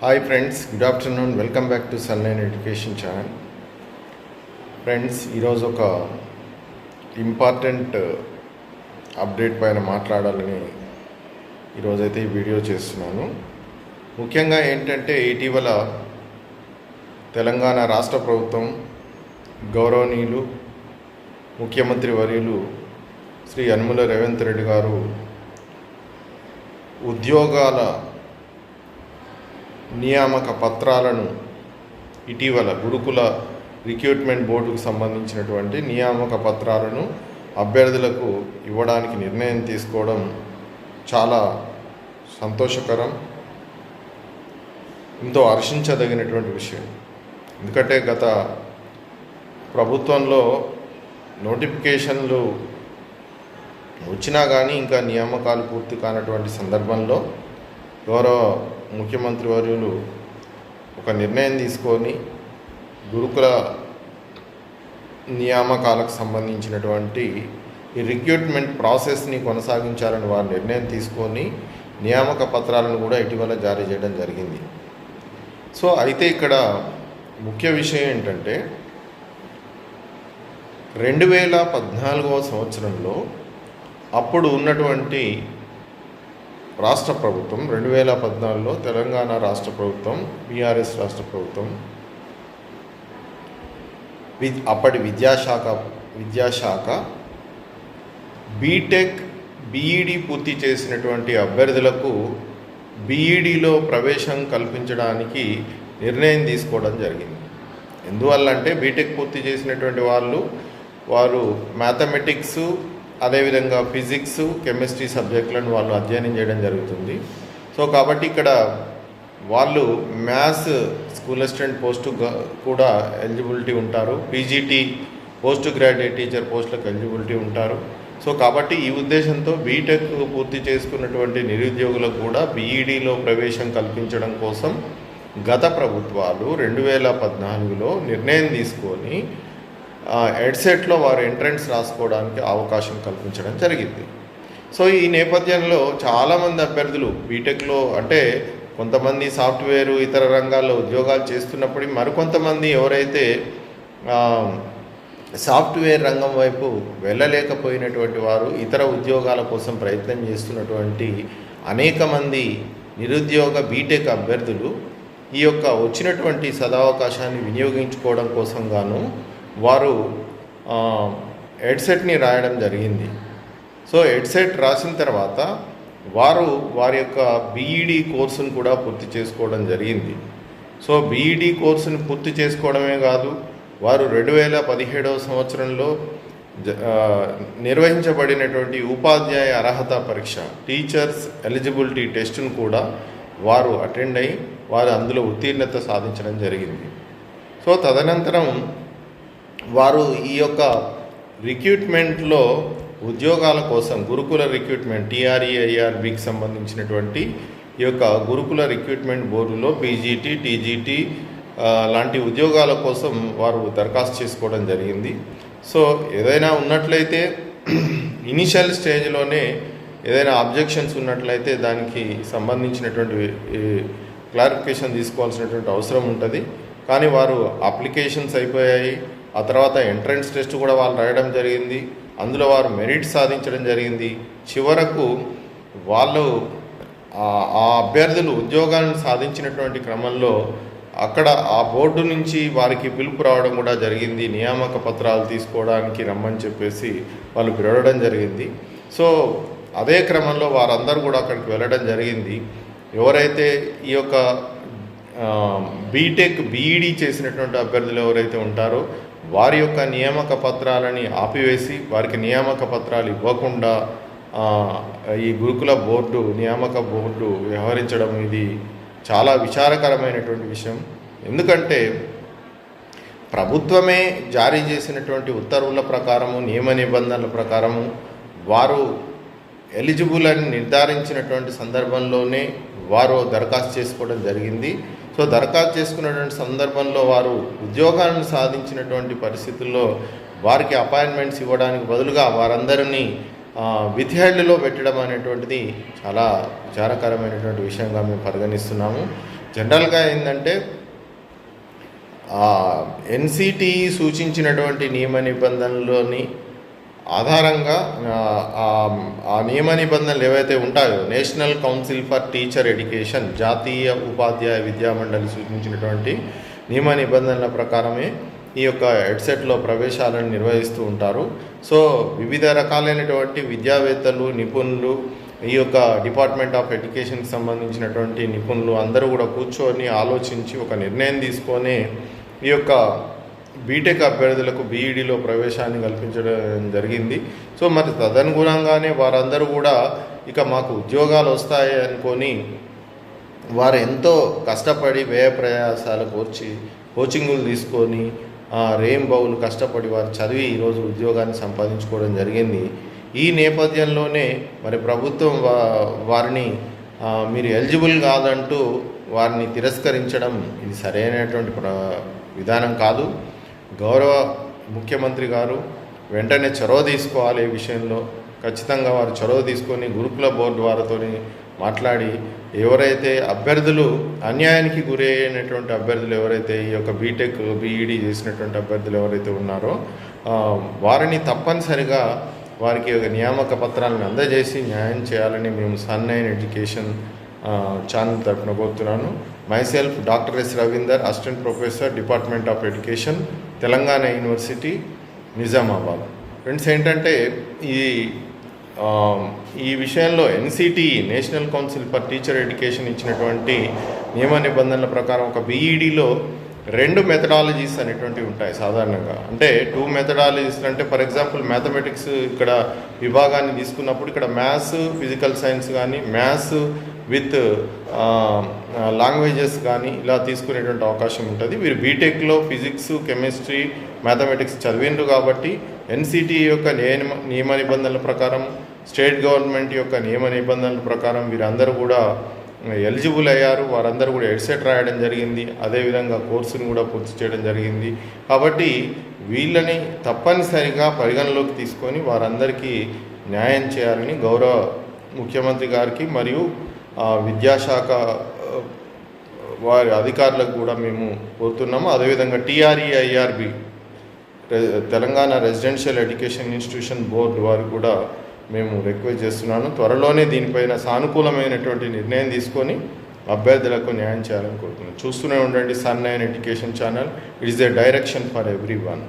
Hi friends good afternoon welcome back to Sunline education channel friends ఈరోజు ఒక important update uh, పైన మాట్లాడాలని ఈరోజైతే ఈ వీడియో చేస్తున్నాను. ముఖ్యంగా ఏంటంటే ఇటీవల తెలంగాణ రాష్ట్ర ప్రభుత్వం గౌరవనీయులు ముఖ్యమంత్రి వర్యులు శ్రీ యనుమల రేవంత్ రెడ్డి గారు ఉద్యోగాల నియామక పత్రాలను ఇటీవల గురుకుల రిక్రూట్మెంట్ బోర్డుకు సంబంధించినటువంటి నియామక పత్రాలను అభ్యర్థులకు ఇవ్వడానికి నిర్ణయం తీసుకోవడం చాలా సంతోషకరం. ఎంతో హర్షించదగినటువంటి విషయం ఎందుకంటే గత ప్రభుత్వంలో నోటిఫికేషన్లు వచ్చినా కానీ ఇంకా నియామకాలు పూర్తి కానటువంటి సందర్భంలో గౌరవ ముఖ్యమంత్రి వర్యులు ఒక నిర్ణయం తీసుకొని గురుకుల నియామకాలకు సంబంధించినటువంటి ఈ రిక్రూట్మెంట్ ప్రాసెస్ని కొనసాగించాలని వారు నిర్ణయం తీసుకొని నియామక పత్రాలను కూడా ఇటీవల జారీ చేయడం జరిగింది. సో అయితే ఇక్కడ ముఖ్య విషయం ఏంటంటే రెండు వేల పద్నాలుగవ సంవత్సరంలో అప్పుడు ఉన్నటువంటి రాష్ట్ర ప్రభుత్వం రెండు వేల పద్నాలుగులో తెలంగాణ రాష్ట్ర ప్రభుత్వం బీఆర్ఎస్ రాష్ట్ర ప్రభుత్వం. వి అప్పటి విద్యాశాఖ విద్యాశాఖ బీటెక్ బీఈడి పూర్తి చేసినటువంటి అభ్యర్థులకు బీఈడిలో ప్రవేశం కల్పించడానికి నిర్ణయం తీసుకోవడం జరిగింది. ఎందువల్ల అంటే బీటెక్ పూర్తి చేసినటువంటి వాళ్ళు వారు మ్యాథమెటిక్స్ అదేవిధంగా ఫిజిక్స్ కెమిస్ట్రీ సబ్జెక్టులను వాళ్ళు అధ్యయనం చేయడం జరుగుతుంది. సో కాబట్టి ఇక్కడ వాళ్ళు మ్యాథ్స్ స్కూల్ అసిస్టెంట్ పోస్టు కూడా ఎలిజిబిలిటీ ఉంటారు. పీజీటీ పోస్ట్ గ్రాడ్యుయేట్ టీచర్ పోస్టులకు ఎలిజిబిలిటీ ఉంటారు. సో కాబట్టి ఈ ఉద్దేశంతో బీటెక్ పూర్తి చేసుకున్నటువంటి నిరుద్యోగులకు కూడా బీఈడీలో ప్రవేశం కల్పించడం కోసం గత ప్రభుత్వాలు రెండు వేల పద్నాలుగులో నిర్ణయం తీసుకొని ఎడ్సెట్లో వారు ఎంట్రన్స్ రాసుకోవడానికి అవకాశం కల్పించడం జరిగింది. సో ఈ నేపథ్యంలో చాలామంది అభ్యర్థులు బీటెక్లో అంటే కొంతమంది సాఫ్ట్వేర్ ఇతర రంగాల్లో ఉద్యోగాలు చేస్తున్నప్పటికీ మరికొంతమంది ఎవరైతే సాఫ్ట్వేర్ రంగం వైపు వెళ్ళలేకపోయినటువంటి వారు ఇతర ఉద్యోగాల కోసం ప్రయత్నం చేస్తున్నటువంటి అనేక మంది నిరుద్యోగ బీటెక్ అభ్యర్థులు ఈ యొక్క వచ్చినటువంటి సదావకాశాన్ని వినియోగించుకోవడం కోసం గాను వారు హెడ్సెట్ని రాయడం జరిగింది. సో హెడ్సెట్ రాసిన తర్వాత వారు వారి యొక్క బీఈడి కోర్సును కూడా పూర్తి చేసుకోవడం జరిగింది. సో బీఈడి కోర్సును పూర్తి చేసుకోవడమే కాదు వారు రెండు వేల పదిహేడవ సంవత్సరంలో జ- నిర్వహించబడినటువంటి ఉపాధ్యాయ అర్హత పరీక్ష టీచర్స్ ఎలిజిబిలిటీ టెస్ట్ను కూడా వారు అటెండ్ అయి వారు అందులో ఉత్తీర్ణత సాధించడం జరిగింది. సో తదనంతరం వారు ఈ యొక్క రిక్రూట్మెంట్లో ఉద్యోగాల కోసం గురుకుల రిక్రూట్మెంట్ టీఆర్ఈఐఆర్బికి సంబంధించినటువంటి ఈ యొక్క గురుకుల రిక్రూట్మెంట్ బోర్డులో పీజీటీ టీజీటీ లాంటి ఉద్యోగాల కోసం వారు దరఖాస్తు చేసుకోవడం జరిగింది. సో ఏదైనా ఉన్నట్లయితే ఇనిషియల్ స్టేజ్లోనే ఏదైనా అబ్జెక్షన్స్ ఉన్నట్లయితే దానికి సంబంధించినటువంటి క్లారిఫికేషన్ తీసుకోవాల్సినటువంటి అవసరం ఉంటుంది. కానీ వారు అప్లికేషన్స్ అయిపోయాయి. ఆ తర్వాత ఎంట్రన్స్ టెస్ట్ కూడా వాళ్ళు రాయడం జరిగింది. అందులో వారు మెరిట్ సాధించడం జరిగింది. చివరకు వాళ్ళు ఆ- అభ్యర్థులు ఉద్యోగాలను సాధించినటువంటి క్రమంలో అక్కడ ఆ బోర్డు నుంచి వారికి పిలుపు రావడం కూడా జరిగింది. నియామక పత్రాలు తీసుకోవడానికి రమ్మని చెప్పేసి వాళ్ళు పిలవడం జరిగింది. సో అదే క్రమంలో వారందరూ కూడా అక్కడికి వెళ్ళడం జరిగింది. ఎవరైతే ఈ యొక్క బీటెక్ బీఈడీ చేసినటువంటి అభ్యర్థులు ఎవరైతే ఉంటారో వారి యొక్క నియామక పత్రాలని ఆపివేసి వారికి నియామక పత్రాలు ఇవ్వకుండా ఈ గురుకుల బోర్డు నియామక బోర్డు వ్యవహరించడం ఇది చాలా విచారకరమైనటువంటి విషయం. ఎందుకంటే ప్రభుత్వమే జారీ చేసినటువంటి ఉత్తర్వుల ప్రకారము నియమ నిబంధనల ప్రకారము వారు ఎలిజిబుల్ అని నిర్ధారించినటువంటి సందర్భంలోనే వారు దరఖాస్తు చేసుకోవడం జరిగింది. సో దరఖాస్తు చేసుకున్నటువంటి సందర్భంలో వారు ఉద్యోగాలను సాధించినటువంటి పరిస్థితుల్లో వారికి అపాయింట్మెంట్స్ ఇవ్వడానికి బదులుగా వారందరినీ ఆ, పెట్టడం అనేటువంటిది చాలా విచారకరమైనటువంటి విషయంగా మేము పరిగణిస్తున్నాము. జనరల్గా ఏంటంటే ఎన్సిటి సూచించినటువంటి నియమ నిబంధనలోని ఆధారంగా ఆ, నియమ నిబంధనలు ఏవైతే ఉంటాయో national council for teacher education జాతీయ ఉపాధ్యాయ విద్యా మండలి సూచించినటువంటి నియమ నిబంధనల ప్రకారమే ఈ యొక్క హెడ్సెట్లో ప్రవేశాలను నిర్వహిస్తూ ఉంటారు. సో వివిధ రకాలైనటువంటి విద్యావేత్తలు నిపుణులు ఈ యొక్క డిపార్ట్మెంట్ ఆఫ్ ఎడ్యుకేషన్కి సంబంధించినటువంటి నిపుణులు అందరూ కూడా కూర్చొని ఆలోచించి ఒక నిర్ణయం తీసుకొని ఈ యొక్క బీటెక్ అభ్యర్థులకు బీఈడీలో ప్రవేశాన్ని కల్పించడం జరిగింది. సో మరి తదనుగుణంగానే వారందరూ కూడా ఇక మాకు ఉద్యోగాలు వస్తాయి అనుకొని వారు ఎంతో కష్టపడి వ్యయ ప్రయాసాలు కోర్చి కోచింగులు తీసుకొని రేమ్ బౌలు కష్టపడి వారు చదివి ఈరోజు ఉద్యోగాన్ని సంపాదించుకోవడం జరిగింది. ఈ నేపథ్యంలోనే మరి ప్రభుత్వం వా వారిని మీరు ఎలిజిబుల్ కాదంటూ వారిని తిరస్కరించడం ఇది సరైనటువంటి ప్ర విధానం కాదు. గౌరవ ముఖ్యమంత్రి గారు వెంటనే చొరవ తీసుకోవాలి ఈ విషయంలో. ఖచ్చితంగా వారు చొరవ తీసుకొని గురుకుల బోర్డు వారితో మాట్లాడి ఎవరైతే అభ్యర్థులు అన్యాయానికి గురి అయినటువంటి అభ్యర్థులు ఎవరైతే ఈ యొక్క బీటెక్ బీఈడి చేసినటువంటి అభ్యర్థులు ఎవరైతే ఉన్నారో వారిని తప్పనిసరిగా వారికి ఒక నియామక పత్రాలను అందజేసి న్యాయం చేయాలని మేము సన్ ఎడ్యుకేషన్ ఛానల్ తరఫున కోరుతున్నాను myself doctor S Ravinder assistant professor department of education Telangana university Nizamabad. Friends ఏంటంటే ఈ ఈ విషయంలో NCT national council for teacher education ఇచ్చినటువంటి నియమ నిబంధనల ప్రకారం ఒక బీఈడిలో రెండు మెథడాలజీస్ అనేటువంటివి ఉంటాయి సాధారణంగా. అంటే టూ మెథడాలజీస్ అంటే ఫర్ ఎగ్జాంపుల్ మ్యాథమెటిక్స్ ఇక్కడ విభాగాన్ని తీసుకున్నప్పుడు ఇక్కడ మ్యాథ్స్ ఫిజికల్ సైన్స్ కానీ మ్యాథ్స్ విత్ లాంగ్వేజెస్ కానీ ఇలా తీసుకునేటువంటి అవకాశం ఉంటుంది. వీరు బీటెక్లో ఫిజిక్స్ కెమిస్ట్రీ మ్యాథమెటిక్స్ చదివిండ్రు కాబట్టి ఎన్సిటి యొక్క నియమ నియమ నిబంధనల ప్రకారం స్టేట్ గవర్నమెంట్ యొక్క నియమ నిబంధనల ప్రకారం వీరందరూ కూడా ఎలిజిబుల్ అయ్యారు. వారందరూ కూడా హెడ్సెట్ రాయడం జరిగింది. అదేవిధంగా కోర్సును కూడా పూర్తి చేయడం జరిగింది. కాబట్టి వీళ్ళని తప్పనిసరిగా పరిగణలోకి తీసుకొని వారందరికీ న్యాయం చేయాలని గౌరవ ముఖ్యమంత్రి గారికి మరియు విద్యాశాఖ వారి అధికారులకు కూడా మేము కోరుతున్నాము. అదేవిధంగా TREIRB Telangana residential education institution board వారు కూడా మేము రిక్వెస్ట్ చేస్తున్నాను. త్వరలోనే దీనిపైన సానుకూలమైనటువంటి నిర్ణయం తీసుకొని అభ్యర్థులకు న్యాయం చేయాలని కోరుతున్నాను. చూస్తూనే ఉండండి sun nine education channel. It is a direction for everyone